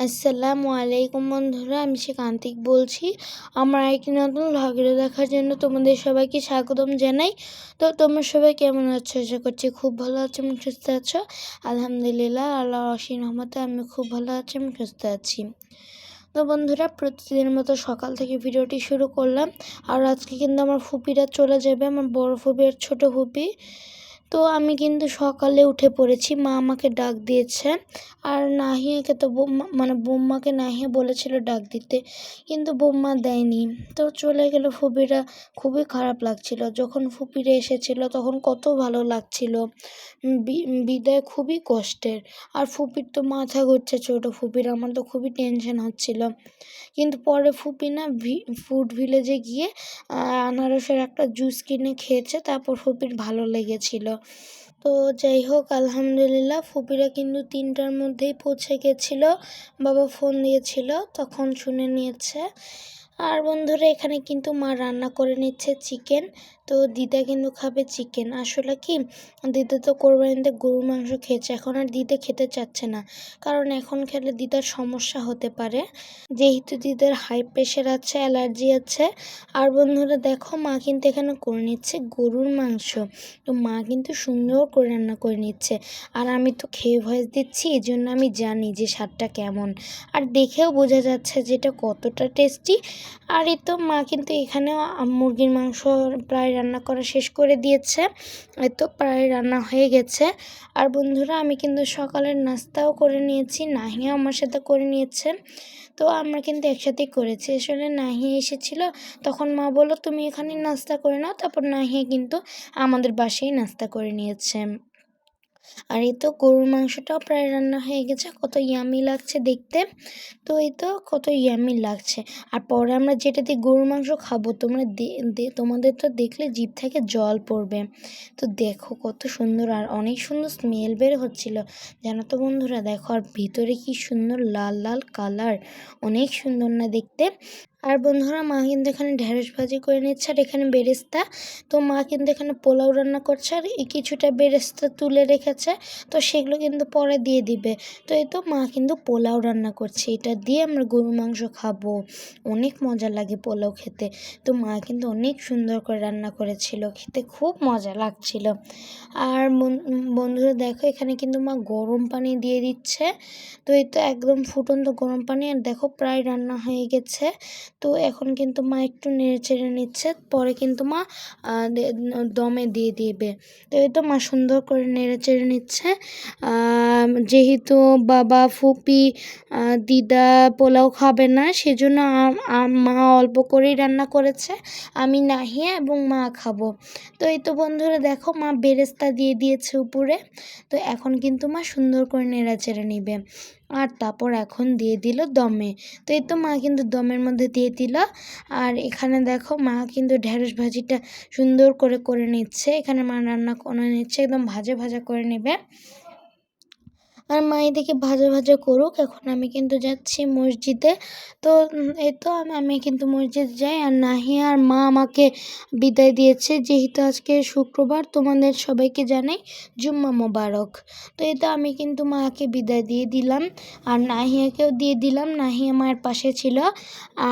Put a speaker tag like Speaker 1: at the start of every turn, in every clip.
Speaker 1: আসসালামু আলাইকুম বন্ধুরা, আমি সে কান্তিক বলছি। আমার একটি নতুন ভিডিও দেখার জন্য তোমাদের সবাইকে স্বাগতম জানাই। তো তোমরা সবাই কেমন আছো? আশা করছি খুব ভালো আছো এবং সুস্থ আছো। আলহামদুলিল্লাহ আল্লাহ অসীম রহমতে আমি খুব ভালো আছি এবং সুস্থ আছি। তো বন্ধুরা, প্রতিদিনের মতো সকাল থেকে ভিডিওটি শুরু করলাম। আর আজকে কিন্তু আমার ফুপিরা চলে যাবে, আমার বড় ফুপি আর ছোটো ফুপি। তো আমি কিন্তু সকালে উঠে পড়েছি। মা আমাকে ডাক দিয়েছে। আর নাহিয়াকে তো মানে বোম্মাকে নাহিয়া বলেছিল ডাক দিতে। কিন্তু বোম্মা দেয়নি। তো চলে গেল ফুপিরা খুবই খারাপ লাগছিল। যখন ফুপিরা এসেছিল তখন কত ভালো লাগছিল। বিদায় খুবই কষ্টের। আর ফুপির তো মাথা ঘুরছে ছোটো ফুপির আমার তো খুবই টেনশন হচ্ছিল। কিন্তু পরে ফুপি না ফুড ভিলেজে গিয়ে আনারসের একটা জুস কিনে খেয়েছে। তারপর ফুপির ভালো লেগেছিল। তো যাই হোক, আলহামদুলিল্লাহ ফুপিরা কিন্তু তিনটার মধ্যেই পৌঁছে গেছিল। বাবা ফোন দিয়েছিল, তখন শুনে নিয়েছে। আর বন্ধুরা, এখানে কিন্তু মা রান্না করে নিচ্ছে চিকেন তো দিদা কিন্তু খাবে চিকেন আসলে কি, দিদা তো কোরবানিতে গরুর মাংস খেয়েছে, এখন আর দিদা খেতে চাচ্ছে না। কারণ এখন খেলে দিদার সমস্যা হতে পারে। যেহেতু দিদার হাই প্রেশার আছে অ্যালার্জি আছে, আর বন্ধুরা দেখো, মা কিন্তু এখানে করে নিচ্ছে গরুর মাংস। তো মা কিন্তু সুন্দর করে রান্না করে নিচ্ছে। আর আমি তো খেয়ে ভয়েস দিচ্ছি এই জন্য আমি জানি যে স্বাদটা কেমন। আর দেখেও বোঝা যাচ্ছে যে এটা কতটা টেস্টি আর এই তো মা কিন্তু এখানেও মুরগির মাংস প্রায় রান্না করা শেষ করে দিয়েছে, এতো প্রায় রান্না হয়ে গেছে। আর বন্ধুরা, আমি কিন্তু সকালের নাস্তাও করে নিয়েছি নাহিয়া আমার সাথে করে নিয়েছে। তো আমরা কিন্তু একসাথেই করেছি। আসলে নাহিয়া এসেছিল, তখন মা বলল, তুমি এখানে নাস্তা করে নাও। তারপর নাহিয়া কিন্তু আমাদের বাসেই নাস্তা করে নিয়েছে। আর এই তো গরুর মাংসটাও প্রায় রান্না হয়ে গেছে, কত ইয়ামি লাগছে দেখতে। তো এই তো কত ইয়ামি লাগছে। আর পরে আমরা যেটা দিয়ে গরুর মাংস খাব, তোমরা তোমাদের তো দেখলে জিভ থেকে জল পড়বে। তো দেখো কত সুন্দর আর অনেক সুন্দর স্মেল বের হচ্ছিল। জানো তো বন্ধুরা, দেখো আর ভিতরে কি সুন্দর লাল লাল কালার অনেক সুন্দর না দেখতে। আর বন্ধুরা, মা কিন্তু এখানে ঢেঁড়স ভাজি করে নিচ্ছে, আর এখানে বেরেস্তা। তো মা কিন্তু এখানে পোলাও রান্না করছে, আর কিছুটা বেরেস্তা তুলে রেখেছে। তো সেগুলো কিন্তু পরে দিয়ে দিবে। তো এই তো মা কিন্তু পোলাও রান্না করছে। এটা দিয়ে আমরা গরু মাংস খাব। অনেক মজা লাগে পোলাও খেতে। তো মা কিন্তু অনেক সুন্দর করে রান্না করেছিল। খেতে খুব মজা লাগছিল। আর বন্ধুরা, দেখো এখানে কিন্তু মা গরম পানি দিয়ে দিচ্ছে। তো এই তো একদম ফুটন্ত গরম পানি, আর দেখো প্রায় রান্না হয়ে গেছে। তো এখন কিন্তু মা একটু নেড়ে চেড়ে নিচ্ছে, পরে কিন্তু মা দমে দিয়ে দিবে। তো এই তো মা সুন্দর করে নেড়ে চেড়ে নিচ্ছে। যেহেতু বাবা, ফুপি দিদা পোলাও খাবে না, সেজন্য মা অল্প করেই রান্না করেছে। আমি নাহিয়া এবং মা খাব। তো এই তো বন্ধুরা দেখো মা বেরেস্তা দিয়ে দিয়েছে উপরে। তো এখন কিন্তু মা সুন্দর করে নেড়ে চেড়ে নিবে। আর তারপর এখন দিয়ে দিল দমে। তো এই তো মা কিন্তু দমের মধ্যে দিয়ে দিল। আর এখানে দেখো মা কিন্তু ঢেঁড়স ভাজিটা সুন্দর করে করে নিচ্ছে। এখানে মা রান্না করে নিচ্ছে, একদম ভাজা ভাজা করে নেবে। আর মা এদিকে ভাজা ভাজা করুক, এখন আমি কিন্তু যাচ্ছি মসজিদে। তো এই তো আমি কিন্তু মসজিদ যাই, আর নাহি আর মা আমাকে বিদায় দিয়েছে। যেহেতু আজকে শুক্রবার, তোমাদের সবাইকে জানাই জুম্মা মোবারক। তো এই তো আমি কিন্তু মাকে বিদায় দিয়ে দিলাম, আর নাহিয়াকেও দিয়ে দিলাম। নাহিয়া মায়ের পাশে ছিল,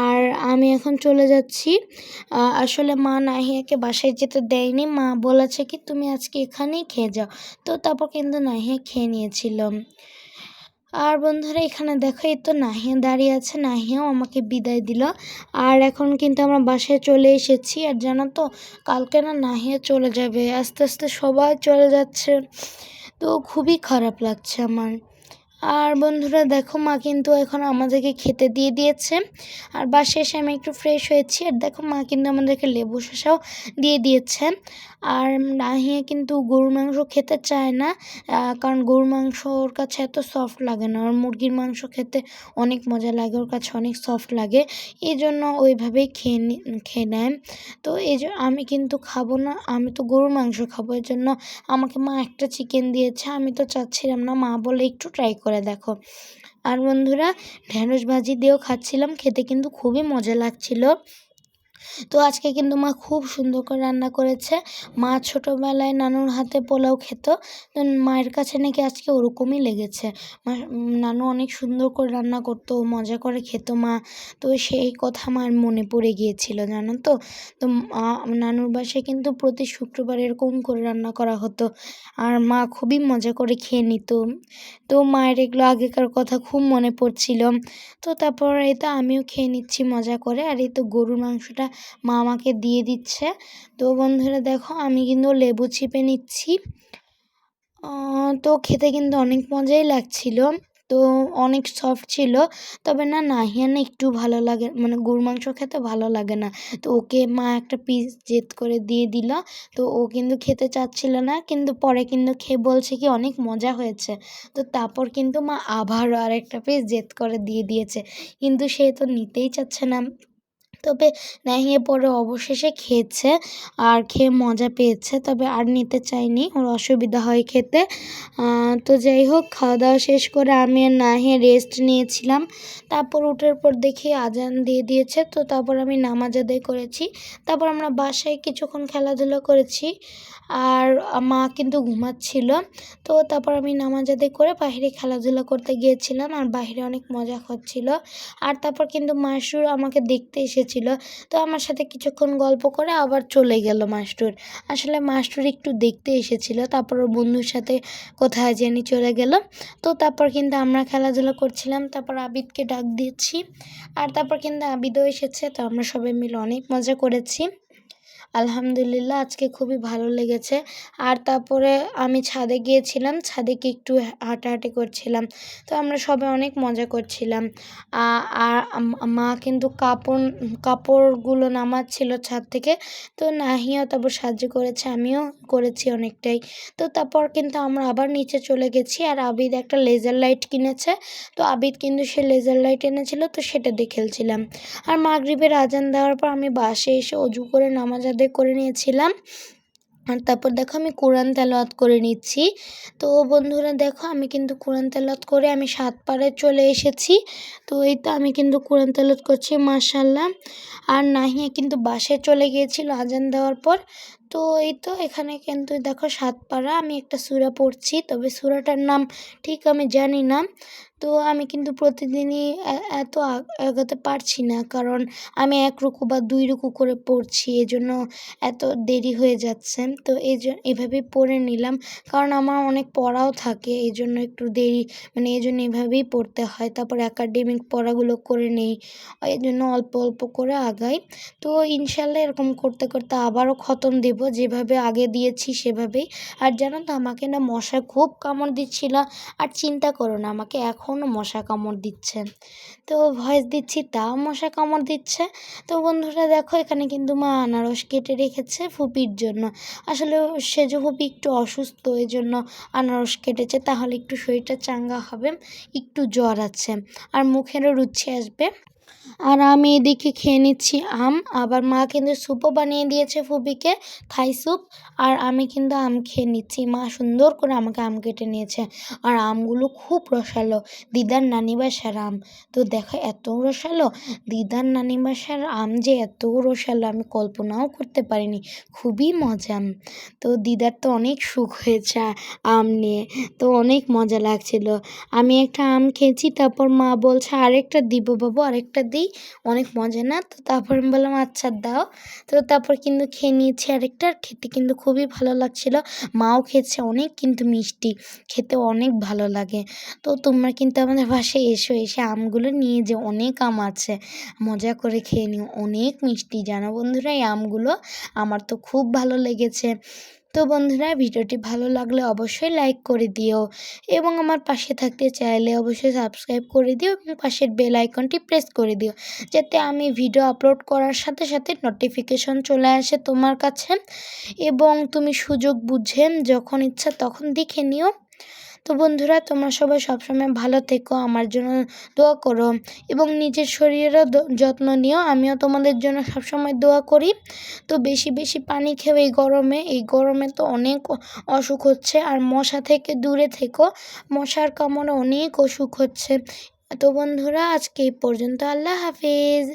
Speaker 1: আর আমি এখন চলে যাচ্ছি। আসলে মা নাহিয়াকে বাসায় যেতে দেয়নি। মা বলেছে কি, তুমি আজকে এখানেই খেয়ে যাও। তো তারপর কিন্তু নাহিয়া খেয়ে নিয়েছিলাম আর বন্ধুরা, এখানে দেখো, এই তো নাহিয়া দাঁড়িয়ে আছে। নাহিয়াও আমাকে বিদায় দিল। আর এখন কিন্তু আমরা বাসায় চলে এসেছি। আর জানো তো, কালকে না নাহিয়া চলে যাবে। আস্তে আস্তে সবাই চলে যাচ্ছে। তো খুবই খারাপ লাগছে আমার। আর বন্ধুরা দেখো মা কিন্তু এখন আমাদেরকে খেতে দিয়ে দিয়েছে। আর বাসে এসে আমি একটু ফ্রেশ হয়েছি। আর দেখো মা কিন্তু আমাদেরকে লেবু শসাও দিয়ে দিয়েছে। আর নাহিয়া কিন্তু গরুর মাংস খেতে চায় না কারণ গরুর মাংস ওর কাছে এত সফট লাগে না। ওর মুরগির মাংস খেতে অনেক মজা লাগে, ওর কাছে অনেক সফট লাগে। এই জন্য ওইভাবেই খেয়ে খেয়ে নেয়। তো এই আমি কিন্তু খাব না, আমি তো গরুর মাংস খাব। এর জন্য আমাকে মা একটা চিকেন দিয়েছে। আমি তো চাচ্ছিলাম না, মা বলে একটু ট্রাই করে দেখো। আর বন্ধুরা ঢ্যাঁড়স ভাজি দিয়েও খাচ্ছিলাম খেতে কিন্তু খুবই মজা লাগছিল। তো আজকে কিন্তু মা খুব সুন্দর করে রান্না করেছে। মা ছোটোবেলায় নানুর হাতে পোলাও খেত। মায়ের কাছে নাকি আজকে ওরকমই লেগেছে। মা, নানু অনেক সুন্দর করে রান্না করতো, মজা করে খেত মা। তো সেই কথা আমার মনে পড়ে গিয়েছিল, জানো তো? তো নানুর বাসায় কিন্তু প্রতি শুক্রবার এরকম করে রান্না করা হতো। আর মা খুবই মজা করে খেয়ে নিত। তো মায়ের এগুলো আগেকার কথা খুব মনে পড়ছিল। তো তারপর এই তো আমিও খেয়ে নিচ্ছি মজা করে। আর এই তো গরুর মাংসটা মা আমাকে দিয়ে দিচ্ছে। তো বন্ধুরা দেখো, আমি কিন্তু লেবু চিপে নিচ্ছি। তো খেতে কিন্তু অনেক মজাই লাগছিল। তো অনেক সফট ছিল, তবে না নাহিয়া না একটু ভালো লাগে মানে গরুর মাংস খেতে ভালো লাগে না। তো ওকে মা একটা পিস জেদ করে দিয়ে দিল। তো ও কিন্তু খেতে চাচ্ছিল না, কিন্তু পরে কিন্তু খেয়ে বলছে কি অনেক মজা হয়েছে। তো তারপর কিন্তু মা আবারও আরেকটা পিস জেদ করে দিয়ে দিয়েছে। কিন্তু সে তো নিতেই চাচ্ছে না। তবে নাহিয়ে পরে অবশেষে খেয়েছে আর খেয়ে মজা পেয়েছে, তবে আর নিতে চাইনি ওর অসুবিধা হয় খেতে। তো যাই হোক খাওয়া দাওয়া শেষ করে আমি আর নাহিয়ে রেস্ট নিয়েছিলাম। তারপর উঠার পর দেখি আজান দিয়ে দিয়েছে, তো তারপর আমি নামাজ আদায় করেছি। তারপর আমরা বাসায় কিছুক্ষণ খেলাধুলা করেছি আর মা কিন্তু ঘুমাচ্ছিল। তো তারপর আমি নামাজ আদায় করে বাইরে খেলাধুলা করতে গিয়েছিলাম আর বাইরে অনেক মজা হচ্ছিল আর তারপর কিন্তু মাসুর আমাকে দেখতে এসেছিল। তো আমার সাথে কিছুক্ষণ গল্প করে আবার চলে গেল মাস্টুর। আসলে মাস্টুর একটু দেখতে এসেছিল, তারপর ওর বন্ধুর সাথে কোথায় জানি চলে গেল তো তারপর কিন্তু আমরা খেলাধুলা করছিলাম, তারপর আবিদকে ডাক দিয়েছি। আর তারপর কিন্তু আবিদও এসেছে, তো আমরা সবাই মিলে অনেক মজা করেছি। আলহামদুলিল্লাহ, আজকে খুবই ভালো লেগেছে। আর তারপরে আমি ছাদে গিয়েছিলাম, ছাদে কি একটু হাঁটাহাঁটি করছিলাম। তো আমরা সবাই অনেক মজা করছিলাম। আর মা কিন্তু কাপড়, কাপড়গুলো নামাচ্ছিল ছাদ থেকে। তো নাহিয়াও তারপর সাহায্য করেছে, আমিও করেছি অনেকটাই। তো তারপর কিন্তু আমরা আবার নিচে চলে গেছি আর আবিদ একটা লেজার লাইট কিনেছে। তো আবিদ কিন্তু সে লেজার লাইট এনেছিল, তো সেটা দিয়ে খেলছিলাম। আর মাগরীবের আজান দেওয়ার পর আমি বাসে এসে অজু করে নামাজ আদায় করে নিয়েছিলাম। আর তারপর দেখো আমি কোরআন তেলাওয়াত করে নিচ্ছি। তো বন্ধুরা দেখো আমি কিন্তু কোরআন তেলাওয়াত করে আমি সাত পাড়ে চলে এসেছি। তো এই তো আমি কিন্তু কোরআন তেলাওয়াত করছি মার্শাল্লাহ আর নাহিয়া কিন্তু বাসে চলে গিয়েছিল আজান দেওয়ার পর। তো এই তো এখানে কিন্তু দেখো সাতপাড়া, আমি একটা সুরা পড়ছি, তবে সুরাটার নাম ঠিক আমি জানি না। তো আমি কিন্তু প্রতিদিনই এত এগোতে পারছি না, কারণ আমি এক রুকু বা দুই রুকু করে পড়ছি, এজন্য এত দেরি হয়ে যাচ্ছে। তো এই এভাবেই পড়ে নিলাম, কারণ আমার অনেক পড়াও থাকে এই জন্য একটু দেরি মানে এই জন্য এভাবেই পড়তে হয়। তারপর একাডেমিক পড়াগুলো করে নেই এই জন্য অল্প অল্প করে আগাই। তো ইনশাল্লাহ এরকম করতে করতে আবারও খতম দেব। যেভাবে আগে দিয়েছি সেভাবেই। আর জানো তো, আমাকে না মশা খুব কামড় দিচ্ছিল। আর চিন্তা করো না, আমাকে এখনও মশা কামড় দিচ্ছে। তো ভয়েস দিচ্ছি, তাও মশা কামড় দিচ্ছে। তো বন্ধুরা, দেখো, এখানে কিন্তু মা আনারস কেটে রেখেছে ফুপির জন্য। আসলে সেজ ফুপি একটু অসুস্থ এই জন্য আনারস কেটেছে। তাহলে একটু শরীরটা চাঙ্গা হবে, একটু জ্বর আছে। আর মুখেরও রুচি আসবে। আর আমি এদিকে খেয়ে নিচ্ছি আম। আবার মা কিন্তু স্যুপও বানিয়ে দিয়েছে ফুপিকে, থাই স্যুপ আর আমি কিন্তু আম খেয়ে নিচ্ছি। মা সুন্দর করে আমাকে আম কেটে নিয়েছে। আর আমগুলো খুব রসালো, দিদার নানি বাসার আম। তো দেখো এত রসালো, দিদার নানি বাসার আম যে এত রসালো, আমি কল্পনাও করতে পারিনি। খুবই মজা। তো দিদার তো অনেক সুখ হয়েছে আম নিয়ে, তো অনেক মজা লাগছিল। আমি একটা আম খেয়েছি, তারপর মা বলছে, আরেকটা দিব বাবু, আরেকটা দিই। অনেক মজা না? তো তারপর আমি বললাম আচ্ছা দাও। তো তারপর কিন্তু খেয়ে নিয়েছি আরেকটা। আর খেতে কিন্তু খুবই ভালো লাগছিল। মাও খেয়েছে অনেক, কিন্তু মিষ্টি। খেতে অনেক ভালো লাগে। তো তোমরা কিন্তু আমাদের বাসায় এসো, এসে আমগুলো নিয়ে যে অনেক আম আছে। মজা করে খেয়ে নিও। অনেক মিষ্টি। জানো বন্ধুরা, এই আমগুলো আমার তো খুব ভালো লেগেছে। তো বন্ধুরা, ভিডিওটি ভালো লাগলে অবশ্যই লাইক করে দিও এবং আমার পাশে থাকতে চাইলে অবশ্যই সাবস্ক্রাইব করে দিও এবং পাশের বেল আইকনটি প্রেস করে দিও যাতে আমি ভিডিও আপলোড করার সাথে সাথে নোটিফিকেশন চলে আসে তোমার কাছে এবং তুমি সুযোগ বুঝেন যখন ইচ্ছা তখন দেখে নিও। তো বন্ধুরা, তোমরা সবাই সবসময় ভালো থেকো, আমার জন্য দোয়া করো এবং নিজের শরীরেরও যত্ন নিও। আমিও তোমাদের জন্য সবসময় দোয়া করি। তো বেশি বেশি পানি খেও এই গরমে। এই গরমে তো অনেক অসুখ হচ্ছে। আর মশা থেকে দূরে থেকো। মশার কামড়ে অনেক অসুখ হচ্ছে। তো বন্ধুরা, আজকে এই পর্যন্ত। আল্লাহ হাফিজ।